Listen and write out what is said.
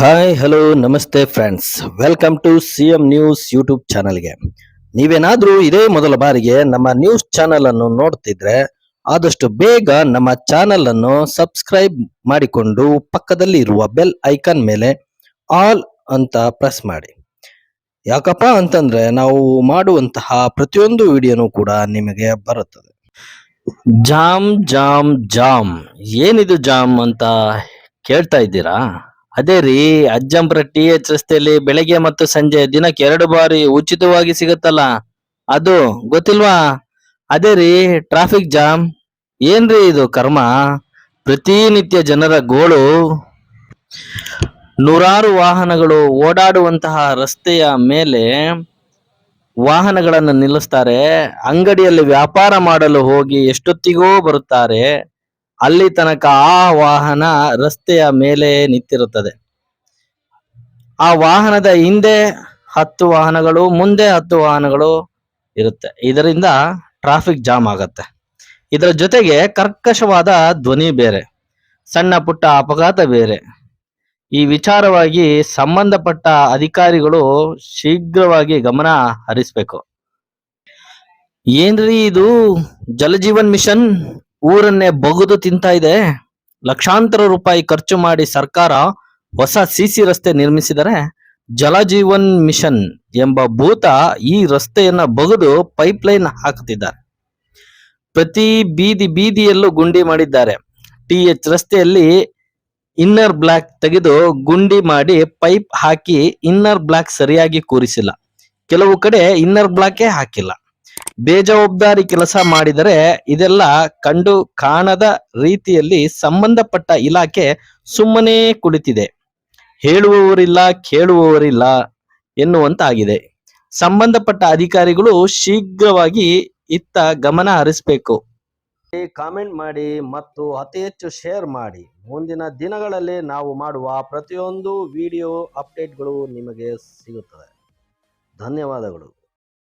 Hi hello ನಮಸ್ತೆ friends welcome to C M news YouTube ಚಾನಲ್ಗೆ ನೀವೇನಾದರೂ ಇದೇ ಮೊದಲ ಬಾರಿಗೆ ನಮ್ಮ ನ್ಯೂಸ್ ಚಾನೆಲ್ ಅನ್ನು ನೋಡ್ತಿದ್ರೆ ಆದಷ್ಟು ಬೇಗ ನಮ್ಮ ಚಾನೆಲ್ ಅನ್ನು ಸಬ್ಸ್ಕ್ರೈಬ್ ಮಾಡಿಕೊಂಡು ಪಕ್ಕದಲ್ಲಿ ಇರುವ ಬೆಲ್ ಐಕಾನ್ ಮೇಲೆ ಆಲ್ ಅಂತ ಪ್ರೆಸ್ ಮಾಡಿ. ಯಾಕಪ್ಪ ಅಂತಂದ್ರೆ ನಾವು ಮಾಡುವಂತಹ ಪ್ರತಿಯೊಂದು ವಿಡಿಯೋನು ಕೂಡ ನಿಮಗೆ ಬರುತ್ತದೆ. Jam jam jam. ಏನಿದು ಜಾಮ್ ಅಂತ ಕೇಳ್ತಾ ಇದ್ದೀರಾ? ಅದೇ ರೀ ಅಜ್ಜಂಪುರ ಟಿ ಎಚ್ ರಸ್ತೆಯಲ್ಲಿ ಬೆಳಗ್ಗೆ ಮತ್ತು ಸಂಜೆ ದಿನಕ್ಕೆ ಎರಡು ಬಾರಿ ಉಚಿತವಾಗಿ ಸಿಗುತ್ತಲ್ಲ? ಅದು ಗೊತ್ತಿಲ್ವಾ? ಅದೇ ರೀ ಟ್ರಾಫಿಕ್ ಜಾಮ್ ಏನ್ರಿ ಇದು ಕರ್ಮ? ಪ್ರತಿನಿತ್ಯ ಜನರ ಗೋಳು. ನೂರಾರು ವಾಹನಗಳು ಓಡಾಡುವಂತಹ ರಸ್ತೆಯ ಮೇಲೆ ವಾಹನಗಳನ್ನು ನಿಲ್ಲಿಸ್ತಾರೆ. ಅಂಗಡಿಯಲ್ಲಿ ವ್ಯಾಪಾರ ಮಾಡಲು ಹೋಗಿ ಎಷ್ಟೊತ್ತಿಗೋ ಬರುತ್ತಾರೆ. ಅಲ್ಲಿ ತನಕ ಆ ವಾಹನ ರಸ್ತೆಯ ಮೇಲೆ ನಿಂತಿರುತ್ತದೆ. ಆ ವಾಹನದ ಹಿಂದೆ ಹತ್ತು ವಾಹನಗಳು, ಮುಂದೆ ಹತ್ತು ವಾಹನಗಳು ಇರುತ್ತೆ. ಇದರಿಂದ ಟ್ರಾಫಿಕ್ ಜಾಮ್ ಆಗತ್ತೆ. ಇದರ ಜೊತೆಗೆ ಕರ್ಕಶವಾದ ಧ್ವನಿ ಬೇರೆ, ಸಣ್ಣ ಪುಟ್ಟ ಅಪಘಾತ ಬೇರೆ. ಈ ವಿಚಾರವಾಗಿ ಸಂಬಂಧಪಟ್ಟ ಅಧಿಕಾರಿಗಳು ಶೀಘ್ರವಾಗಿ ಗಮನ ಹರಿಸ್ಬೇಕು. ಏನ್ರಿ ಇದು? ಜಲಜೀವನ್ ಮಿಷನ್? ಊರನ್ನೇ ಬಗೆದು ತಿಂತಾ ಇದೆ. ಲಕ್ಷಾಂತರ ರೂಪಾಯಿ ಖರ್ಚು ಮಾಡಿ ಸರ್ಕಾರ ಹೊಸ ಸಿಸಿ ರಸ್ತೆ ನಿರ್ಮಿಸಿದರೆ ಜಲಜೀವನ್ ಮಿಷನ್ ಎಂಬ ಭೂತ ಈ ರಸ್ತೆಯನ್ನ ಬಗೆದು ಪೈಪ್ಲೈನ್ ಹಾಕುತ್ತಿದ್ದಾರೆ. ಪ್ರತಿ ಬೀದಿ ಬೀದಿಯಲ್ಲೂ ಗುಂಡಿ ಮಾಡಿದ್ದಾರೆ. ಟಿ ಎಚ್ ರಸ್ತೆಯಲ್ಲಿ ಇನ್ನರ್ ಬ್ಲಾಕ್ ತೆಗೆದು ಗುಂಡಿ ಮಾಡಿ ಪೈಪ್ ಹಾಕಿ ಇನ್ನರ್ ಬ್ಲಾಕ್ ಸರಿಯಾಗಿ ಕೂರಿಸಿಲ್ಲ. ಕೆಲವು ಕಡೆ ಇನ್ನರ್ ಬ್ಲಾಕೇ ಹಾಕಿಲ್ಲ. ಬೇಜವಾಬ್ದಾರಿ ಕೆಲಸ ಮಾಡಿದರೆ ಇದೆಲ್ಲ ಕಂಡು ಕಾಣದ ರೀತಿಯಲ್ಲಿ ಸಂಬಂಧಪಟ್ಟ ಇಲಾಖೆ ಸುಮ್ಮನೆ ಕುಳಿತಿದೆ. ಹೇಳುವವರಿಲ್ಲ, ಕೇಳುವವರಿಲ್ಲ ಎನ್ನುವಂತಾಗಿದೆ. ಸಂಬಂಧಪಟ್ಟ ಅಧಿಕಾರಿಗಳು ಶೀಘ್ರವಾಗಿ ಇತ್ತ ಗಮನ ಹರಿಸಬೇಕು. ಕಾಮೆಂಟ್ ಮಾಡಿ ಮತ್ತು ಅತಿ ಹೆಚ್ಚು ಶೇರ್ ಮಾಡಿ. ಮುಂದಿನ ದಿನಗಳಲ್ಲಿ ನಾವು ಮಾಡುವ ಪ್ರತಿಯೊಂದು ವಿಡಿಯೋ ಅಪ್ಡೇಟ್ಗಳು ನಿಮಗೆ ಸಿಗುತ್ತದೆ ಧನ್ಯವಾದಗಳು.